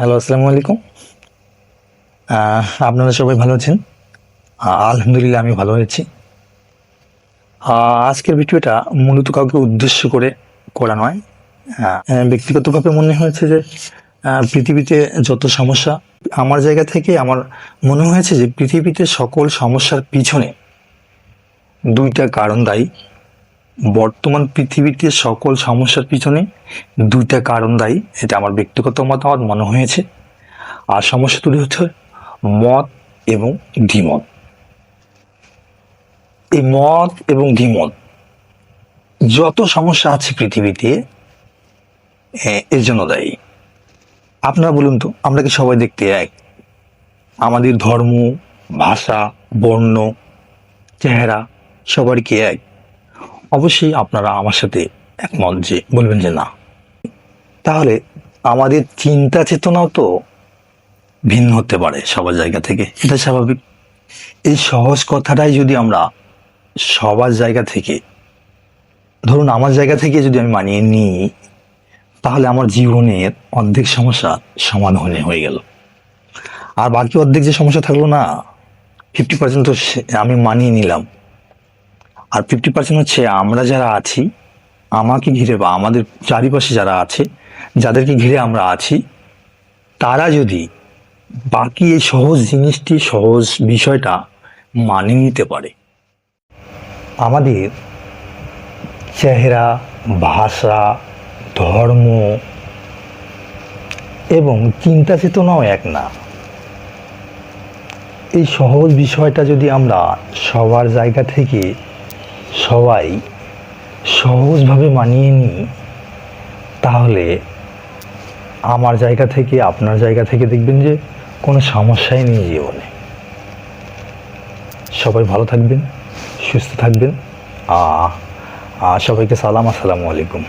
Hello আসসালামু আলাইকুম। আপনারা সবাই ভালো আছেন? আলহামদুলিল্লাহ, আমি ভালো আছি। আজকের ভিডিওটা মূলত কাউকে উদ্দেশ্য করে করা নয়। ব্যক্তিগতভাবে মনে হয়েছে যে পৃথিবীতে যত সমস্যা আমার জায়গা থেকে আমার মনে হয়েছে যে, পৃথিবীতে সকল সমস্যার পিছনে দুইটা কারণ দায়ী। বর্তমান পৃথিবীতে সকল সমস্যার পিছনে দুইটা কারণ দায়ী এটা আমার ব্যক্তিগত মতামত, মনে হয়েছে। আর সমস্যা তৈরি হচ্ছে মত এবং দ্বিমত। এই মত এবং দ্বিমত, যত সমস্যা আছে পৃথিবীতে এর জন্য দায়ী। আপনারা বলুন তো, আমরা কি সবাই দেখতে এক? আমাদের ধর্ম, ভাষা, বর্ণ, চেহারা সবার কি এক? অবশ্যই আপনারা আমার সাথে একমত যে বলবেন যে না। তাহলে আমাদের চিন্তা চেতনাও তো ভিন্ন হতে পারে সবার জায়গা থেকে। এটা স্বাভাবিক। এই সহজ কথাটাই যদি আমরা সবার জায়গা থেকে, ধরুন আমার জায়গা থেকে যদি আমি মানিয়ে নিই, তাহলে আমার জীবনের অর্ধেক সমস্যা সমাধানে হয়ে গেল। আর বাকি অর্ধেক যে সমস্যা থাকল না ফিফটি পার্সেন্ট তো আমি মানিয়ে নিলাম। আর ফিফটি পার্সেন্ট হচ্ছে আমরা যারা আছি, আমাকে ঘিরে বা আমাদের চারিপাশে যারা আছে, যাদেরকে ঘিরে আমরা আছি, তারা যদি বাকি এই সহজ জিনিসটি, সহজ বিষয়টা মানিয়ে নিতে পারে। আমাদের চেহারা, ভাষা, ধর্ম এবং চিন্তা চেতনাও এক না। এই সহজ বিষয়টা যদি আমরা সবার জায়গা থেকে সবাই সহজভাবে মানিয়ে নিই, তাহলে আমার জায়গা থেকে, আপনার জায়গা থেকে দেখবেন যে কোনো সমস্যাই নেই জীবনে। সবাই ভালো থাকবেন, সুস্থ থাকবেন। সবাইকে সালাম, আসসালামু আলাইকুম।